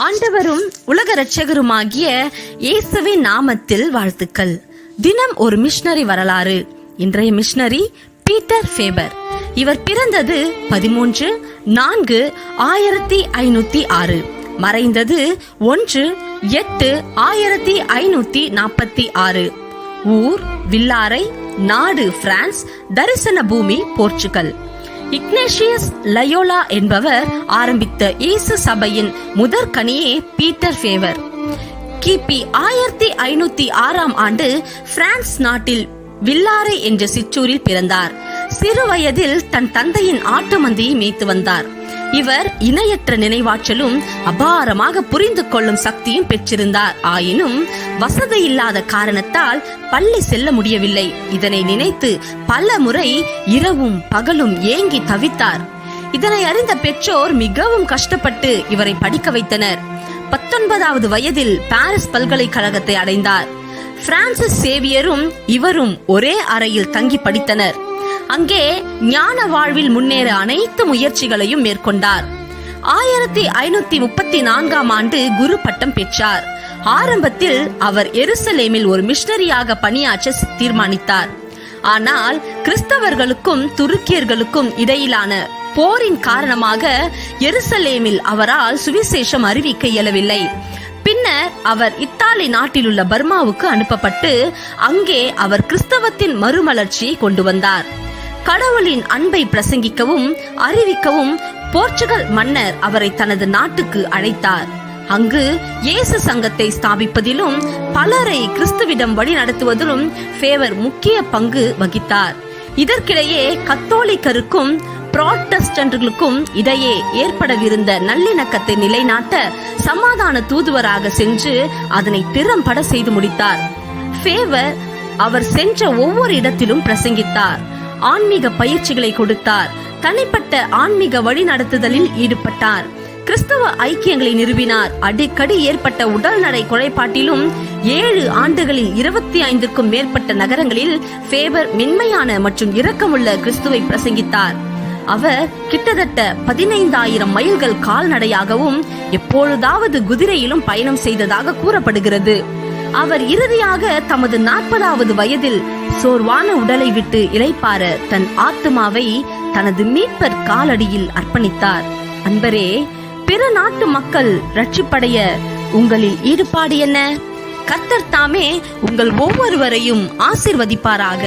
ஆண்டவரும் உலக இரட்சகருமாகிய இயேசுவின் நாமத்தில் வாழ்த்துக்கள். தினம் ஒரு மிஷனரி வரலாறு. இன்றைய மிஷனரி பீட்டர் ஃபேபர். இவர் பிறந்தது பதிமூன்று நான்கு ஆயிரத்தி ஐநூத்தி ஆறு. மறைந்தது ஒன்று எட்டு ஆயிரத்தி ஐநூத்தி நாற்பத்தி ஆறு. ஊர் வில்லாரை நாடு பிரான்ஸ் தரிசன பூமி போர்ச்சுகல். இக்னேஷியஸ் லயோலா என்பவர் ஆரம்பித்த இயேசு சபையின் முதற்கனியே பீட்டர் ஃபேவர். கிபி ஆயிரத்தி ஐநூத்தி ஆறாம் ஆண்டு பிரான்ஸ் நாட்டில் வில்லாரை என்ற சிற்றூரில் பிறந்தார். சிறு வயதில் தன் தந்தையின் ஆட்டு மந்தையை மேய்த்து வந்தார். இவர் இணையற்ற நினைவாற்றலும் அபாரமாக புரிந்து கொள்ளும் சக்தியும் பெற்றிருந்தார். ஆயினும் வசதி இல்லாத காரணத்தால் பள்ளி செல்ல முடியவில்லை. இதனை நினைத்து பல முறை இரவும் பகலும் ஏங்கி தவித்தார். இதனை அறிந்த பெற்றோர் மிகவும் கஷ்டப்பட்டு இவரை படிக்க வைத்தனர். பத்தொன்பதாவது வயதில் பாரிஸ் பல்கலைக்கழகத்தை அடைந்தார். பிரான்சிஸ் சேவியரும் இவரும் ஒரே அறையில் தங்கி படித்தனர். அங்கே ஞான வாழ்வில் முன்னேற அனைத்து முயற்சிகளையும் மேற்கொண்டார். ஆயிரத்தி ஐநூத்தி முப்பத்தி நான்காம் ஆண்டு குரு பட்டம் பெற்றார். ஆரம்பத்தில் அவர் எருசலேமில் ஒரு மிஷனரியாக பணியாற்ற தீர்மானித்தார். ஆனால் கிறிஸ்தவர்களுக்கும் துருக்கியர்களுக்கும் இடையிலான போரின் காரணமாக எருசலேமில் அவரால் சுவிசேஷம் அறிவிக்க இயலவில்லை. பின்னர் அவர் இத்தாலி நாட்டிலுள்ள பர்மாவுக்கு அனுப்பப்பட்டு அங்கே அவர் கிறிஸ்தவத்தின் மறுமலர்ச்சியை கொண்டு வந்தார். கடவுளின் அன்பை பிரசங்கிக்கவும் அறிவிக்கவும் போர்ச்சுகல் மன்னர் அவரை தனது நாட்டுக்கு அழைத்தார். அங்கு இயேசு சங்கத்தை ஸ்தாபிப்பதிலும் பலரை கிறிஸ்துவிடம் வழி நடத்துவதிலும் ஃபேவர் முக்கிய பங்கு வகித்தார். இதற்கிடையே கத்தோலிக்கருக்கும் புராட்டஸ்டன்ட்களுக்கும் இடையே ஏற்படவிருந்த நல்லிணக்கத்தை நிலைநாட்ட சமாதான தூதுவராக சென்று அதனை திறம்பட செய்து முடித்தார். ஃபேவர் அவர் சென்ற ஒவ்வொரு இடத்திலும் பிரசங்கித்தார். ஆன்மீக பயிற்சிகளை கொடுத்தார். தனிப்பட்ட ஆன்மீக வழிநடத்துதலில் ஈடுபட்டார். கிறிஸ்தவ ஐக்கியங்களை நிறுவினார். அடிக்கடி ஏற்பட்ட உடல்நடை குறைபாட்டிலும் ஏழு ஆண்டுகளில் இருபத்தி ஐந்துக்கும் மேற்பட்ட நகரங்களில் ஃபேவர் மென்மையான மற்றும் இரக்கமுள்ள கிறிஸ்துவை பிரசங்கித்தார். அவர் கிட்டத்தட்ட பதினைந்தாயிரம் மைல்கள் கால்நடையாகவும் எப்பொழுதாவது குதிரையிலும் பயணம் செய்ததாக கூறப்படுகிறது. அவர் இறுதியாக தமது நாற்பதாவது வயதில் சோர்வான உடலை விட்டு இளைப்பார தன் ஆத்மாவை தனது மீட்பர் காலடியில் அர்ப்பணித்தார். அன்பரே பிற நாட்டு மக்கள் ரட்சிப்படைய உங்களில் ஈடுபாடு என்ன? கர்த்தர் தாமே உங்கள் ஒவ்வொருவரையும் ஆசிர்வதிப்பாராக.